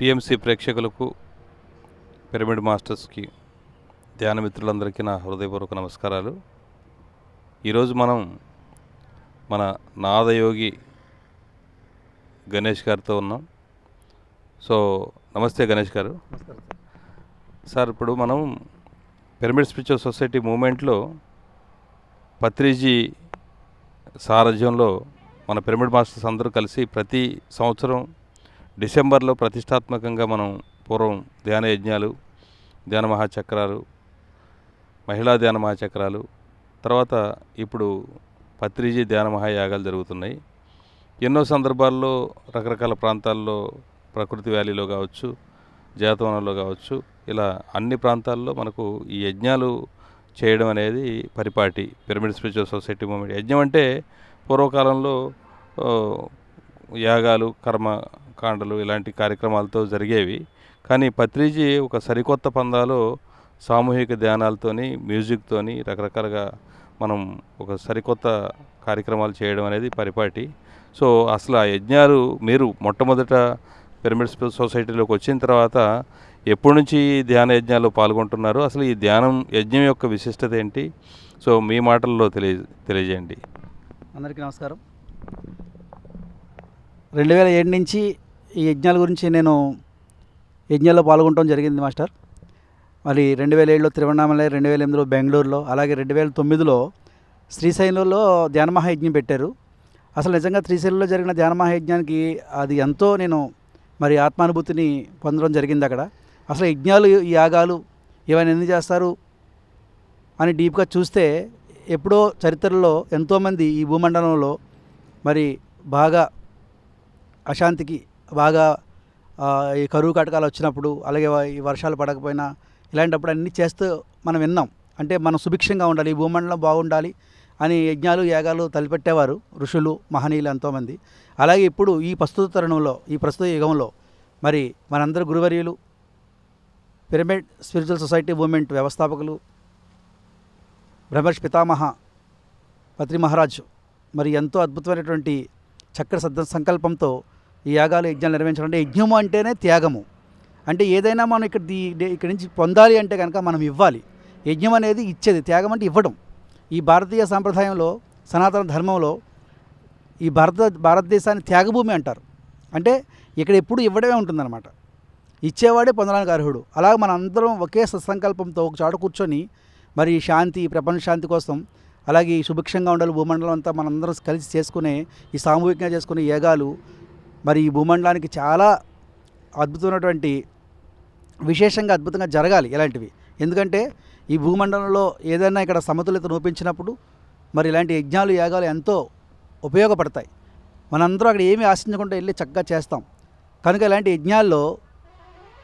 PMC ప్రేక్షకులకు pyramid మాస్టర్స్కి ధ్యాన మిత్రులందరికీ నా హృదయపూర్వక నమస్కారాలు. ఈరోజు మనం మన నాదయోగి గణేష్ గారితో ఉన్నాం. సో నమస్తే గణేష్ గారు. సార్ ఇప్పుడు మనం పిరమిడ్ స్పిరిచువల్ సొసైటీ మూమెంట్లో పత్రిజీ సారథ్యంలో మన పిరమిడ్ మాస్టర్స్ అందరూ కలిసి ప్రతి సంవత్సరం డిసెంబర్లో ప్రతిష్టాత్మకంగా మనం పూర్వం ధ్యాన యజ్ఞాలు ధ్యాన మహాచక్రాలు మహిళా ధ్యాన మహాచక్రాలు తర్వాత ఇప్పుడు పత్రిజీ ధ్యాన మహాయాగాలు జరుగుతున్నాయి. ఎన్నో సందర్భాల్లో రకరకాల ప్రాంతాల్లో ప్రకృతి వ్యాలీలో కావచ్చు జాతవనంలో కావచ్చు ఇలా అన్ని ప్రాంతాల్లో మనకు ఈ యజ్ఞాలు చేయడం అనేది పరిపాటి. Pyramid spiritual society movement. యజ్ఞం అంటే పూర్వకాలంలో యాగాలు కర్మ కాండలు ఇలాంటి కార్యక్రమాలతో జరిగేవి. కానీ పత్రిజీ ఒక సరికొత్త పందాలో సామూహిక ధ్యానాలతోని మ్యూజిక్తోని రకరకాలుగా మనం ఒక సరికొత్త కార్యక్రమాలు చేయడం అనేది పరిపాటి. సో అసలు ఆ యజ్ఞాలు మీరు మొట్టమొదట పిరమిడ్ సొసైటీలోకి వచ్చిన తర్వాత ఎప్పటి నుంచి ఈ ధ్యాన యజ్ఞాల్లో పాల్గొంటున్నారు? అసలు ఈ ధ్యానం యజ్ఞం యొక్క విశిష్టత ఏంటి? సో మీ మాటల్లో తెలియ తెలియజేయండి. అందరికీ నమస్కారం. రెండు వేల ఏడు నుంచి ఈ యజ్ఞాల గురించి నేను యజ్ఞాల్లో పాల్గొనడం జరిగింది మాస్టర్. మరి రెండు వేల ఏడులో తిరువణామలై రెండు వేల ఎనిమిదిలో బెంగళూరులో అలాగే రెండు వేల తొమ్మిదిలో శ్రీశైలంలో ధ్యానమహాయజ్ఞం పెట్టారు. అసలు నిజంగా శ్రీశైలంలో జరిగిన ధ్యానమహాయజ్ఞానికి అది ఎంతో నేను మరి ఆత్మానుభూతిని పొందడం జరిగింది అక్కడ. అసలు యజ్ఞాలు ఈ యాగాలు ఇవన్నీ ఎందుకు చేస్తారు అని డీప్గా చూస్తే ఎప్పుడో చరిత్రలో ఎంతోమంది ఈ భూమండలంలో మరి బాగా అశాంతికి బాగా ఈ కరువు కటకాలు వచ్చినప్పుడు అలాగే ఈ వర్షాలు పడకపోయినా ఇలాంటప్పుడు అన్నీ చేస్తూ మనం విన్నాం. అంటే మనం సుభిక్షంగా ఉండాలి ఈ భూమండలం బాగుండాలి అని యజ్ఞాలు యాగాలు తలపెట్టేవారు ఋషులు మహనీయులు ఎంతోమంది. అలాగే ఇప్పుడు ఈ ప్రస్తుత తరుణంలో ఈ ప్రస్తుత యుగంలో మరి మనందరూ గురువర్యులు పిరమిడ్ స్పిరిచువల్ సొసైటీ మూమెంట్ వ్యవస్థాపకులు బ్రహ్మర్షి పితామహ పత్రి మహారాజ్ మరి ఎంతో అద్భుతమైనటువంటి చక్ర సద్ద సంకల్పంతో ఈ యాగాలు యజ్ఞాలు నిర్వహించడం అంటే యజ్ఞము అంటేనే త్యాగము. అంటే ఏదైనా మనం ఇక్కడ దీ- ఇక్కడి నుంచి పొందాలి అంటే కనుక మనం ఇవ్వాలి. యజ్ఞం అనేది ఇచ్చేది త్యాగం అంటే ఇవ్వడం. ఈ భారతీయ సాంప్రదాయంలో సనాతన ధర్మంలో ఈ భారత భారతదేశాన్ని త్యాగభూమి అంటారు. అంటే ఇక్కడ ఎప్పుడు ఇవ్వడమే ఉంటుందన్నమాట. ఇచ్చేవాడే పొందడానికి అర్హుడు. అలాగే మన అందరం ఒకే సత్సంకల్పంతో ఒక చోట కూర్చొని మరి శాంతి ప్రపంచ శాంతి కోసం అలాగే ఈ సుభిక్షంగా ఉండాలి భూమండలం అంతా మనందరం కలిసి చేసుకునే ఈ సామూహికంగా చేసుకునే యోగాలు మరి ఈ భూమండలానికి చాలా అద్భుతమైనటువంటి విశేషంగా అద్భుతంగా జరగాలి ఇలాంటివి. ఎందుకంటే ఈ భూమండలంలో ఏదైనా ఇక్కడ సమతుల్యత రూపించినప్పుడు మరి ఇలాంటి యజ్ఞాలు యాగాలు ఎంతో ఉపయోగపడతాయి. మనందరం అక్కడ ఏమి ఆశించకుండా వెళ్ళి చక్కగా చేస్తాం. కనుక ఇలాంటి యజ్ఞాల్లో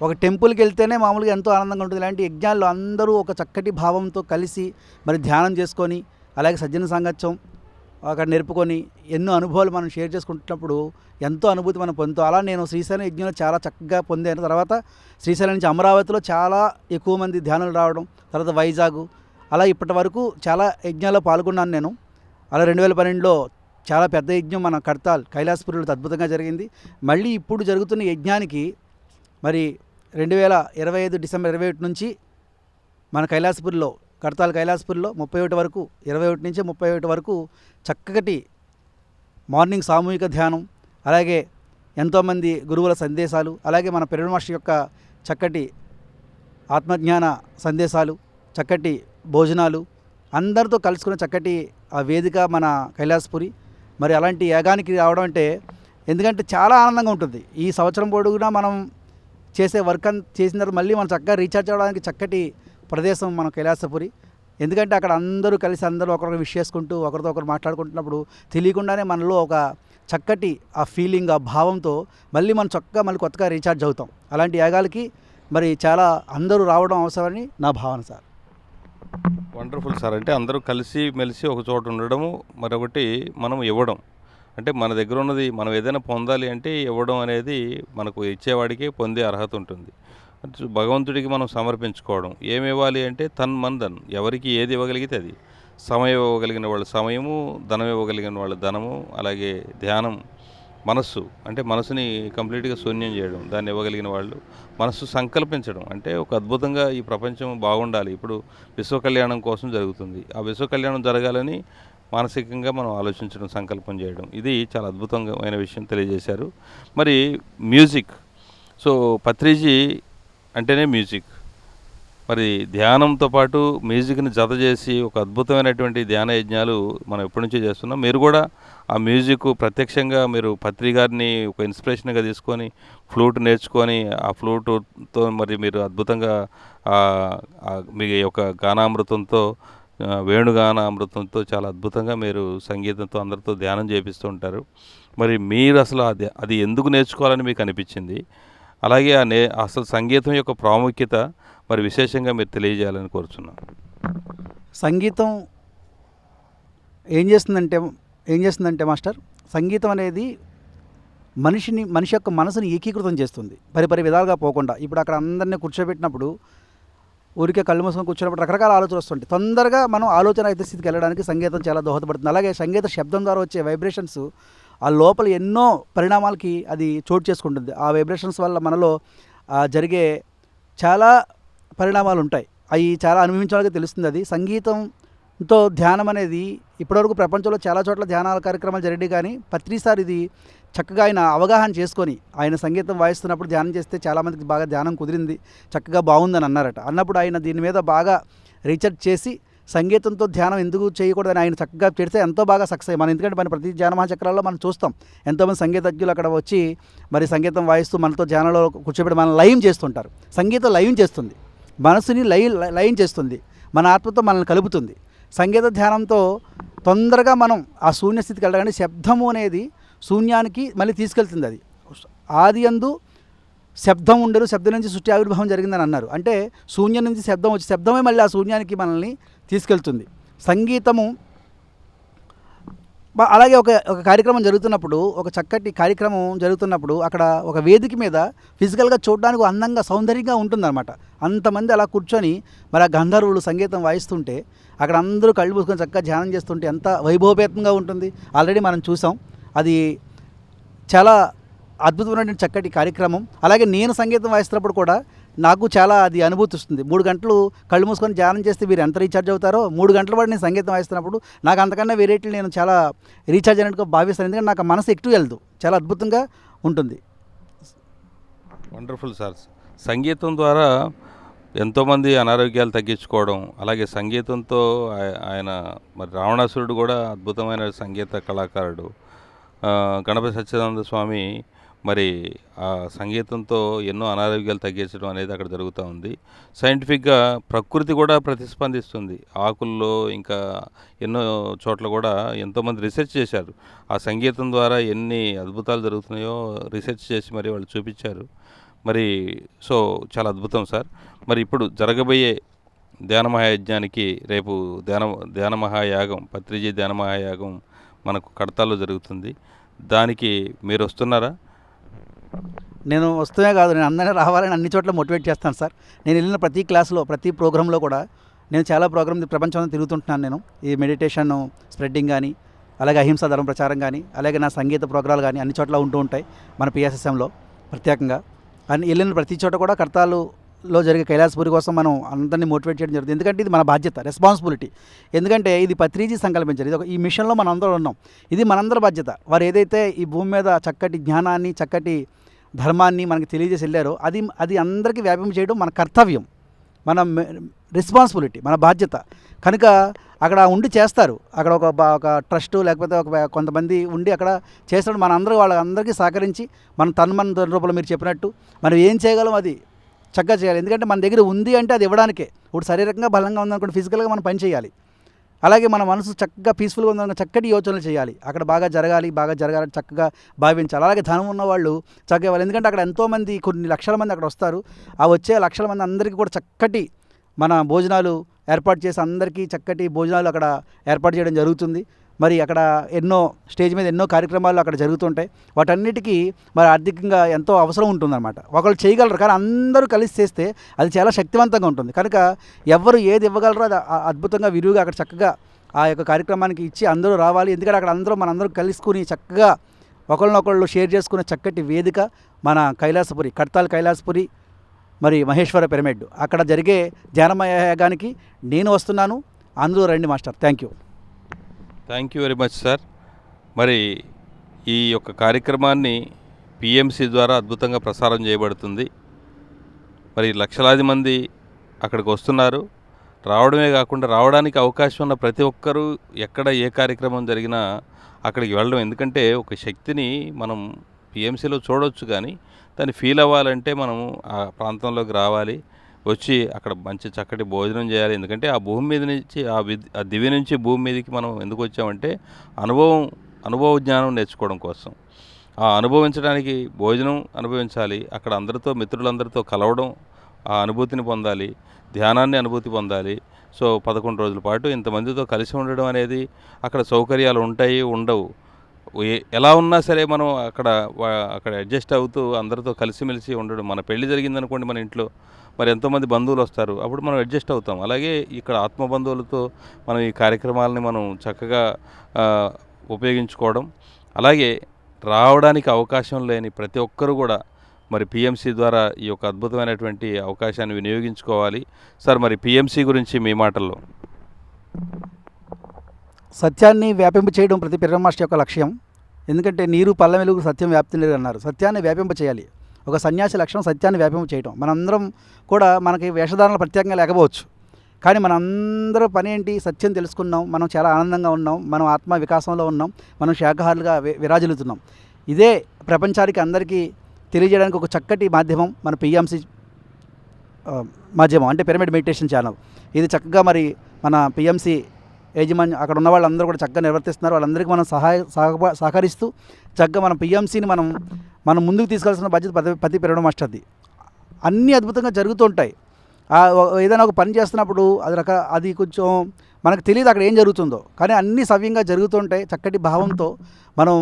ఒక టెంపుల్కి వెళ్తేనే మామూలుగా ఎంతో ఆనందంగా ఉంటుంది. ఇలాంటి యజ్ఞాల్లో అందరూ ఒక చక్కటి భావంతో కలిసి మరి ధ్యానం చేసుకొని అలాగే సజ్జన సాంగత్యం అక్కడ నేర్పుకొని ఎన్నో అనుభవాలు మనం షేర్ చేసుకుంటున్నప్పుడు ఎంతో అనుభూతి మనం పొందుతాం. అలా నేను శ్రీశైలం యజ్ఞంలో చాలా చక్కగా పొందాను. తర్వాత శ్రీశైలం నుంచి అమరావతిలో చాలా ఎక్కువ మంది ధ్యానులు రావడం తర్వాత వైజాగ్. అలా ఇప్పటి వరకు చాలా యజ్ఞాల్లో పాల్గొన్నాను నేను. అలా రెండు వేల పన్నెండులో చాలా పెద్ద యజ్ఞం మన కడతాల్ కైలాసపురిలో అద్భుతంగా జరిగింది. మళ్ళీ ఇప్పుడు జరుగుతున్న యజ్ఞానికి మరి రెండు వేల ఇరవై ఐదు డిసెంబర్ ఇరవై ఒకటి నుంచి మన కైలాసపురిలో కడతాల్ కైలాసపూర్లో ముప్పై ఒకటి వరకు ఇరవై ఒకటి నుంచి ముప్పై ఒకటి వరకు చక్కటి మార్నింగ్ సామూహిక ధ్యానం అలాగే ఎంతోమంది గురువుల సందేశాలు అలాగే మన పెరుడు మాస్టర్ యొక్క చక్కటి ఆత్మజ్ఞాన సందేశాలు చక్కటి భోజనాలు అందరితో కలుసుకున్న చక్కటి ఆ వేదిక మన కైలాసపురి. మరి అలాంటి యాగానికి రావడం అంటే ఎందుకంటే చాలా ఆనందంగా ఉంటుంది. ఈ సంవత్సరం పొడుగునా మనం చేసే వర్క్ అన్ చేసిన తర్వాత మళ్ళీ మనం చక్కగా రీఛార్జ్ అవ్వడానికి చక్కటి ప్రదేశం మన కైలాసపురి. ఎందుకంటే అక్కడ అందరూ కలిసి అందరూ ఒకరికి విష్ చేసుకుంటూ ఒకరితో ఒకరు మాట్లాడుకుంటున్నప్పుడు తెలియకుండానే మనలో ఒక చక్కటి ఆ ఫీలింగ్ ఆ భావంతో మళ్ళీ మనం చక్కగా మళ్ళీ కొత్తగా రీఛార్జ్ అవుతాం. అలాంటి యాగాలకి మరి చాలా అందరూ రావడం అవసరమని నా భావన సార్. Wonderful sir. అంటే అందరూ కలిసి మెలిసి ఒక చోట ఉండడము మరొకటి మనం ఇవ్వడం. అంటే మన దగ్గర ఉన్నది మనం ఏదైనా పొందాలి అంటే ఇవ్వడం అనేది మనకు ఇచ్చేవాడికి పొందే అర్హత ఉంటుంది. భగవంతుడికి మనం సమర్పించుకోవడం. ఏమి ఇవ్వాలి అంటే తన్ మందన్ ఎవరికి ఏది ఇవ్వగలిగితే అది. సమయం ఇవ్వగలిగిన వాళ్ళు సమయము ధనం ఇవ్వగలిగిన వాళ్ళు ధనము అలాగే ధ్యానం మనస్సు. అంటే మనసుని కంప్లీట్గా శూన్యం చేయడం దాన్ని ఇవ్వగలిగిన వాళ్ళు మనస్సు సంకల్పించడం. అంటే ఒక అద్భుతంగా ఈ ప్రపంచం బాగుండాలి. ఇప్పుడు విశ్వ కళ్యాణం కోసం జరుగుతుంది. ఆ విశ్వ కళ్యాణం జరగాలని మానసికంగా మనం ఆలోచించడం సంకల్పం చేయడం. ఇది చాలా అద్భుతమైన విషయం తెలియజేశారు. మరి మ్యూజిక్. సో పత్రిజీ అంటేనే మ్యూజిక్. మరి ధ్యానంతో పాటు మ్యూజిక్ని జత చేసి ఒక అద్భుతమైనటువంటి ధ్యాన యజ్ఞాలు మనం ఎప్పటి నుంచో చేస్తున్నాం. మీరు కూడా ఆ మ్యూజిక్ ప్రత్యక్షంగా మీరు పత్రి గారిని ఒక ఇన్స్పిరేషన్గా తీసుకొని ఫ్లూట్ నేర్చుకొని ఆ ఫ్లూటుతో మరి మీరు అద్భుతంగా మీ యొక్క గానామృతంతో వేణుగాన అమృతంతో చాలా అద్భుతంగా మీరు సంగీతంతో అందరితో ధ్యానం చేపిస్తూ ఉంటారు. మరి మీరు అసలు అది అది ఎందుకు నేర్చుకోవాలని మీకు అనిపించింది? అలాగే ఆ నే అసలు సంగీతం యొక్క ప్రాముఖ్యత మరి విశేషంగా మీరు తెలియజేయాలని కోరుచున్నాను. సంగీతం ఏం చేస్తుందంటే ఏం చేస్తుందంటే మాస్టర్ సంగీతం అనేది మనిషిని మనిషి యొక్క మనసుని ఏకీకృతం చేస్తుంది. పరిపరి పరి విధాలుగా పోకుండా. ఇప్పుడు అక్కడ అందరినీ కూర్చోబెట్టినప్పుడు ఊరికే కళ్ళు మూసుకొని కూర్చున్నప్పుడు రకరకాల ఆలోచనలు వస్తుంటాయి. తొందరగా మనం ఆలోచన అయితే స్థితికి వెళ్ళడానికి సంగీతం చాలా దోహదపడుతుంది. అలాగే సంగీత శబ్దం ద్వారా వచ్చే వైబ్రేషన్స్ ఆ లోపల ఎన్నో పరిణామాలకి అది చోటు చేసుకుంటుంది. ఆ వైబ్రేషన్స్ వల్ల మనలో జరిగే చాలా పరిణామాలు ఉంటాయి అవి చాలా అనుభవించాలని తెలుస్తుంది అది. సంగీతంతో ధ్యానం అనేది ఇప్పటివరకు ప్రపంచంలో చాలా చోట్ల ధ్యానాల కార్యక్రమాలు జరిగి కానీ ప్రతిసారి ఇది చక్కగా ఆయన అవగాహన చేసుకొని ఆయన సంగీతం వాయిస్తున్నప్పుడు ధ్యానం చేస్తే చాలామందికి బాగా ధ్యానం కుదిరింది. చక్కగా బాగుందని అన్నారట. అన్నప్పుడు ఆయన దీని మీద బాగా రీసెర్చ్ చేసి సంగీతంతో ధ్యానం ఎందుకు చేయకూడదని ఆయన చక్కగా పెడితే ఎంతో బాగా సక్సెస్ అయ్యి మనం ఎందుకంటే మన ప్రతి ధ్యాన మహాచక్రాల్లో మనం చూస్తాం. ఎంతోమంది సంగీతజ్ఞులు అక్కడ వచ్చి మరి సంగీతం వాయిస్తూ మనతో ధ్యానంలో కూర్చోబెట్టి మనం లయం చేస్తుంటారు. సంగీతం లయం చేస్తుంది. మనసుని లయ లయం చేస్తుంది. మన ఆత్మతో మనల్ని కలుపుతుంది. సంగీత ధ్యానంతో తొందరగా మనం ఆ శూన్య స్థితికి వెళ్ళగానే శబ్దము అనేది శూన్యానికి మళ్ళీ తీసుకెళ్తుంది అది. ఆది అందు శబ్దం ఉండరు శబ్దం నుంచి సృష్టి ఆవిర్భావం జరిగిందని అన్నారు. అంటే శూన్యం నుంచి శబ్దం వచ్చి శబ్దమే మళ్ళీ ఆ శూన్యానికి మనల్ని తీసుకెళ్తుంది. సంగీతము అలాగే ఒక ఒక కార్యక్రమం జరుగుతున్నప్పుడు ఒక చక్కటి కార్యక్రమం జరుగుతున్నప్పుడు అక్కడ ఒక వేదిక మీద ఫిజికల్గా చూడడానికి అందంగా సౌందర్యంగా ఉంటుందన్నమాట. అంతమంది అలా కూర్చొని మరి ఆ గంధర్వులు సంగీతం వాయిస్తుంటే అక్కడ అందరూ కళ్ళు మూసుకొని చక్కగా ధ్యానం చేస్తుంటే ఎంత వైభవపేతంగా ఉంటుంది. ఆల్రెడీ మనం చూసాం. అది చాలా అద్భుతమైనటువంటి చక్కటి కార్యక్రమం. అలాగే నేను సంగీతం వాయిస్తున్నప్పుడు కూడా నాకు చాలా అది అనుభూతి వస్తుంది మూడు గంటలు కళ్ళు మూసుకొని ధ్యానం చేస్తే మీరు ఎంత రీఛార్జ్ అవుతారో మూడు గంటల పాటు నేను సంగీతం వాయిస్తున్నప్పుడు నాకు అంతకన్నా వేరేట్లు నేను చాలా రీఛార్జ్ అయినట్టుగా భావిస్తాను. ఎందుకంటే నాకు మనసు ఎక్కువ వెళ్దు. చాలా అద్భుతంగా ఉంటుంది. వండర్ఫుల్ సార్ సంగీతం ద్వారా ఎంతోమంది అనారోగ్యాలు తగ్గించుకోవడం అలాగే సంగీతంతో ఆయన మరి రావణాసురుడు కూడా అద్భుతమైన సంగీత కళాకారుడు. గణపతి సత్యానంద స్వామి మరి ఆ సంగీతంతో ఎన్నో అనారోగ్యాలు తగ్గించడం అనేది అక్కడ జరుగుతూ ఉంది. సైంటిఫిక్గా ప్రకృతి కూడా ప్రతిస్పందిస్తుంది. ఆకుల్లో ఇంకా ఎన్నో చోట్ల కూడా ఎంతోమంది రీసెర్చ్ చేశారు. ఆ సంగీతం ద్వారా ఎన్ని అద్భుతాలు జరుగుతున్నాయో రీసెర్చ్ చేసి మరి వాళ్ళు చూపించారు. మరి సో చాలా అద్భుతం సార్. మరి ఇప్పుడు జరగబోయే ధ్యాన మహాయజ్ఞానికి రేపు ధ్యాన ధ్యాన మహాయాగం పత్రిజీ ధ్యాన మహాయాగం మనకు కడతాలో జరుగుతుంది. దానికి మీరు వస్తున్నారా? నేను వస్తూనే కాదు నేను అందరినీ రావాలని అన్ని చోట్ల మోటివేట్ చేస్తాను సార్. నేను వెళ్ళిన ప్రతి క్లాస్లో ప్రతి ప్రోగ్రాంలో కూడా నేను చాలా ప్రోగ్రామ్ ప్రపంచంలో తిరుగుతుంటున్నాను నేను. ఈ మెడిటేషన్ స్ప్రెడ్డింగ్ కానీ అలాగే అహింసా ధర్మ ప్రచారం కానీ అలాగే నా సంగీత ప్రోగ్రాలు కానీ అన్ని చోట్ల ఉంటూ ఉంటాయి మన పిఎస్ఎస్ఎంలో ప్రత్యేకంగా. అని వెళ్ళిన ప్రతి చోట కూడా కర్తాలులో జరిగే కైలాసపురి కోసం మనం అందరినీ మోటివేట్ చేయడం జరుగుతుంది. ఎందుకంటే ఇది మన బాధ్యత రెస్పాన్సిబిలిటీ ఎందుకంటే ఇది పత్రిజీ సంకల్పించారు. ఇది ఒక ఈ మిషన్లో మనం అందరం ఉన్నాం. ఇది మనందరి బాధ్యత. వారు ఏదైతే ఈ భూమి మీద చక్కటి జ్ఞానాన్ని చక్కటి ధర్మాన్ని మనకి తెలియజేసి వెళ్ళారో అది అది అందరికీ వ్యాపింప చేయడం మన కర్తవ్యం మన రెస్పాన్సిబిలిటీ మన బాధ్యత. కనుక అక్కడ ఉండి చేస్తారు. అక్కడ ఒక బా- ఒక ట్రస్ట్ లేకపోతే ఒక కొంతమంది ఉండి అక్కడ చేస్తాడు. మన అందరూ వాళ్ళందరికీ సహకరించి మన తన్మన రూపంలో మీరు చెప్పినట్టు మనం ఏం చేయగలం అది చక్కగా చేయాలి. ఎందుకంటే మన దగ్గర ఉంది అంటే అది ఇవ్వడానికే. ఇప్పుడు శారీరకంగా బలంగా ఉందనుకోండి ఫిజికల్గా మనం పని చేయాలి. అలాగే మన మనసు చక్కగా పీస్ఫుల్గా ఉందన్న చక్కటి యోచనలు చేయాలి. అక్కడ బాగా జరగాలి బాగా జరగాలని చక్కగా భావించాలి. అలాగే ధనం ఉన్న వాళ్ళు చక్కగా వాళ్ళు ఎందుకంటే అక్కడ ఎంతోమంది కొన్ని లక్షల మంది అక్కడ వస్తారు. ఆ వచ్చే లక్షల మంది అందరికీ కూడా చక్కటి మన భోజనాలు ఏర్పాటు చేసి అందరికీ చక్కటి భోజనాలు అక్కడ ఏర్పాటు చేయడం జరుగుతుంది. మరి అక్కడ ఎన్నో స్టేజ్ మీద ఎన్నో కార్యక్రమాలు అక్కడ జరుగుతుంటాయి. వాటన్నిటికీ మరి ఆర్థికంగా ఎంతో అవసరం ఉంటుందన్నమాట. ఒకళ్ళు చేయగలరు కానీ అందరూ కలిసి చేస్తే అది చాలా శక్తివంతంగా ఉంటుంది. కనుక ఎవరు ఏది ఇవ్వగలరో అది అద్భుతంగా విరివిగా అక్కడ చక్కగా ఆ యొక్క కార్యక్రమానికి ఇచ్చి అందరూ రావాలి. ఎందుకంటే అక్కడ అందరూ మనందరూ కలుసుకుని చక్కగా ఒకళ్ళనొకళ్ళు షేర్ చేసుకునే చక్కటి వేదిక మన కైలాసపురి కడతాల్ కైలాసపురి మరి మహేశ్వర పిరమిడ్. అక్కడ జరిగే ధ్యానమయాగానికి నేను వస్తున్నాను. అందరూ రండి master. Thank you thank you very much sir మరి ఈ యొక్క కార్యక్రమాన్ని పిఎంసి ద్వారా అద్భుతంగా ప్రసారం చేయబడుతుంది. మరి లక్షలాది మంది అక్కడికి వస్తున్నారు. రావడమే కాకుండా రావడానికి అవకాశం ఉన్న ప్రతి ఒక్కరూ ఎక్కడ ఏ కార్యక్రమం జరిగినా అక్కడికి వెళ్ళడం. ఎందుకంటే ఒక శక్తిని మనం పిఎంసీలో చూడవచ్చు కానీ దాన్ని ఫీల్ అవ్వాలంటే మనము ఆ ప్రాంతంలోకి రావాలి. వచ్చి అక్కడ మంచి చక్కటి భోజనం చేయాలి. ఎందుకంటే ఆ భూమి మీద నుంచి ఆ విద్ ఆ దివి నుంచి భూమి మీదకి మనం ఎందుకు వచ్చామంటే అనుభవం అనుభవ జ్ఞానం నేర్చుకోవడం కోసం. ఆ అనుభవించడానికి భోజనం అనుభవించాలి. అక్కడ అందరితో మిత్రులందరితో కలవడం ఆ అనుభూతిని పొందాలి. ధ్యానాన్ని అనుభూతి పొందాలి. సో పదకొండు రోజుల పాటు ఇంతమందితో కలిసి ఉండడం అనేది అక్కడ సౌకర్యాలు ఉంటాయి ఉండవు. ఎలా ఉన్నా సరే మనం అక్కడ అక్కడ అడ్జస్ట్ అవుతూ అందరితో కలిసిమెలిసి ఉండడం. మన పెళ్ళి జరిగిందనుకోండి మన ఇంట్లో మరి ఎంతోమంది బంధువులు వస్తారు. అప్పుడు మనం అడ్జస్ట్ అవుతాం. అలాగే ఇక్కడ ఆత్మ బంధువులతో మనం ఈ కార్యక్రమాలని మనం చక్కగా ఉపయోగించుకోవడం. అలాగే రావడానికి అవకాశం లేని ప్రతి ఒక్కరూ కూడా మరి పిఎంసి ద్వారా ఈ యొక్క అద్భుతమైనటువంటి అవకాశాన్ని వినియోగించుకోవాలి. సార్ మరి పిఎంసి గురించి మీ మాటల్లో. సత్యాన్ని వ్యాపింప చేయడం ప్రతి పిరమ యొక్క లక్ష్యం. ఎందుకంటే నీరు పల్లె వెలుగు సత్యం వ్యాప్తి లేదు అన్నారు సత్యాన్ని వ్యాపింప చేయాలి. ఒక సన్యాసి లక్షణం సత్యాన్ని వ్యాపింప చేయటం. మనందరం కూడా మనకి వేషధారణలు ప్రత్యేకంగా లేకపోవచ్చు. కానీ మనందరూ పని ఏంటి? సత్యం తెలుసుకున్నాం. మనం చాలా ఆనందంగా ఉన్నాం. మనం ఆత్మ వికాసంలో ఉన్నాం. మనం శాఖాహారులుగా విరాజిల్లుతున్నాం. ఇదే ప్రపంచానికి అందరికీ తెలియజేయడానికి ఒక చక్కటి మాధ్యమం మన పిఎంసి మాధ్యమం అంటే పిరమిడ్ మెడిటేషన్ ఛానల్. ఇది చక్కగా మరి మన పిఎంసి యాజమాన్యం అక్కడ ఉన్న వాళ్ళందరూ కూడా చక్కగా నిర్వర్తిస్తున్నారు. వాళ్ళందరికీ మనం సహాయ సహక- సహకరిస్తూ చక్కగా మన పిఎంసిని మనం మనం ముందుకు తీసుకోవాల్సిన బాధ్యత ప్రతి ప్రతి పెరగడం మాస్టర్ది అన్నీ అద్భుతంగా జరుగుతూ ఉంటాయి. ఏదైనా ఒక పని చేస్తున్నప్పుడు అది రక అది కొంచెం మనకు తెలియదు అక్కడ ఏం జరుగుతుందో. కానీ అన్నీ సవ్యంగా జరుగుతుంటాయి చక్కటి భావంతో. మనం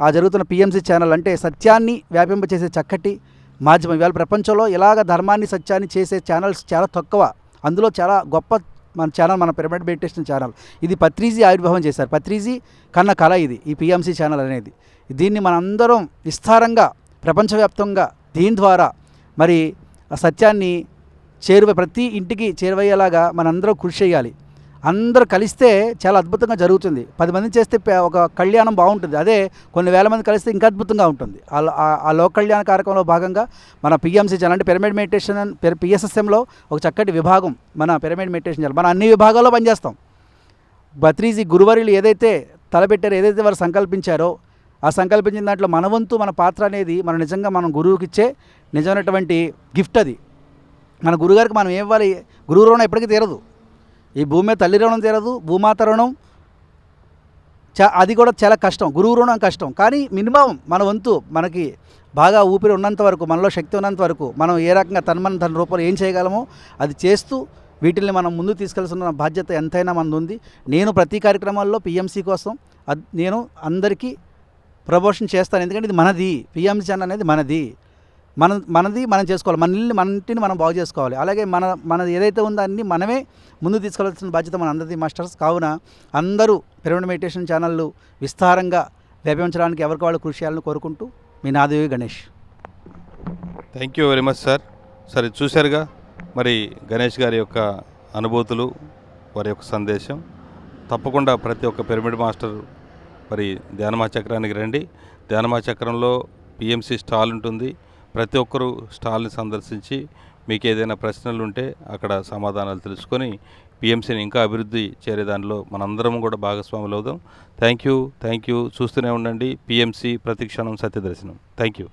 ఆ జరుగుతున్న పిఎంసి ఛానల్ అంటే సత్యాన్ని వ్యాపింపచేసే చక్కటి మాధ్యమం. ఇవాళ ప్రపంచంలో ఇలాగ ధర్మాన్ని సత్యాన్ని చేసే ఛానల్స్ చాలా తక్కువ. అందులో చాలా గొప్ప మన ఛానల్ మన పిరమిడ్ మెడిటేషన్ ఛానల్ ఇది పత్రీజీ ఆవిర్భావం చేశారు. పత్రీజీ కన్న కళ ఇది ఈ పిఎంసి ఛానల్ అనేది. దీన్ని మనందరం విస్తారంగా ప్రపంచవ్యాప్తంగా దీని ద్వారా మరి ఆ సత్యాన్ని చేరువ ప్రతి ఇంటికి చేరువయ్యేలాగా మనందరం కృషి చేయాలి. అందరూ కలిస్తే చాలా అద్భుతంగా జరుగుతుంది. పది మంది చేస్తే ఒక కళ్యాణం బాగుంటుంది. అదే కొన్ని వేల మంది కలిస్తే ఇంకా అద్భుతంగా ఉంటుంది. ఆ ఆ- లోక కళ్యాణ కార్యక్రమంలో భాగంగా మన పిఎంసీ ఛానల్ అంటే పిరమిడ్ మెడిటేషన్ పిఎస్ఎస్ఎంలో ఒక చక్కటి విభాగం మన పిరమిడ్ మెడిటేషన్ ఛానల్ మన అన్ని విభాగాల్లో పనిచేస్తాం. బత్రీజీ గురువర్యులు ఏదైతే తలపెట్టారో ఏదైతే వారు సంకల్పించారో ఆ సంకల్పించిన దాంట్లో మన వంతు మన పాత్ర అనేది మనం నిజంగా మనం గురువుకి ఇచ్చే నిజమైనటువంటి గిఫ్ట్ అది. మన గురుగారికి మనం ఏం ఇవ్వాలి? గురువు రుణం ఎప్పటికీ తీరదు. ఈ భూమి మీద తల్లి రుణం తీరదు భూమాత రుణం చా అది కూడా చాలా కష్టం. గురువు రుణం కష్టం. కానీ మినిమం మన వంతు మనకి బాగా ఊపిరి ఉన్నంత వరకు మనలో శక్తి ఉన్నంత వరకు మనం ఏ రకంగా తన్మన తన రూపంలో ఏం చేయగలమో అది చేస్తూ వీటిని మనం ముందు తీసుకెళ్తున్న బాధ్యత ఎంతైనా మంది ఉంది. నేను ప్రతి కార్యక్రమాల్లో పిఎంసీ కోసం నేను అందరికీ ప్రమోషన్ చేస్తాను. ఎందుకంటే ఇది మనది. పిఎంసి ఛానల్ అనేది మనది. మన మనది మనం చేసుకోవాలి. మన ఇల్లు మన ఇంటిని మనం బాగు చేసుకోవాలి. అలాగే మన మనది ఏదైతే ఉందో అన్ని మనమే ముందు తీసుకోవాల్సిన బాధ్యత మన అందరిది మాస్టర్స్. కావున అందరూ పిరమిడ్ మెడిటేషన్ ఛానళ్ళు విస్తారంగా వ్యాపించడానికి ఎవరికి వాళ్ళు కృషి చేయాలని కోరుకుంటూ మీ నాదేవి Ganesh. Thank you very much sir సరే చూశారుగా? మరి గణేష్ గారి యొక్క అనుభూతులు వారి యొక్క సందేశం. తప్పకుండా ప్రతి ఒక్క పిరమిడ్ మాస్టర్ మరి ధ్యానమా చక్రానికి రండి. ధ్యానమా చక్రంలో పిఎంసి స్టాల్ ఉంటుంది. ప్రతి ఒక్కరూ స్టాల్ని సందర్శించి మీకు ఏదైనా ప్రశ్నలు ఉంటే అక్కడ సమాధానాలు తెలుసుకొని పిఎంసీని ఇంకా అభివృద్ధి చేరే దానిలో మనందరం కూడా భాగస్వాములు అవుదాం థ్యాంక్ యూ థ్యాంక్ యూ చూస్తూనే ఉండండి. పిఎంసి ప్రతిక్షణం సత్యదర్శనం. Thank you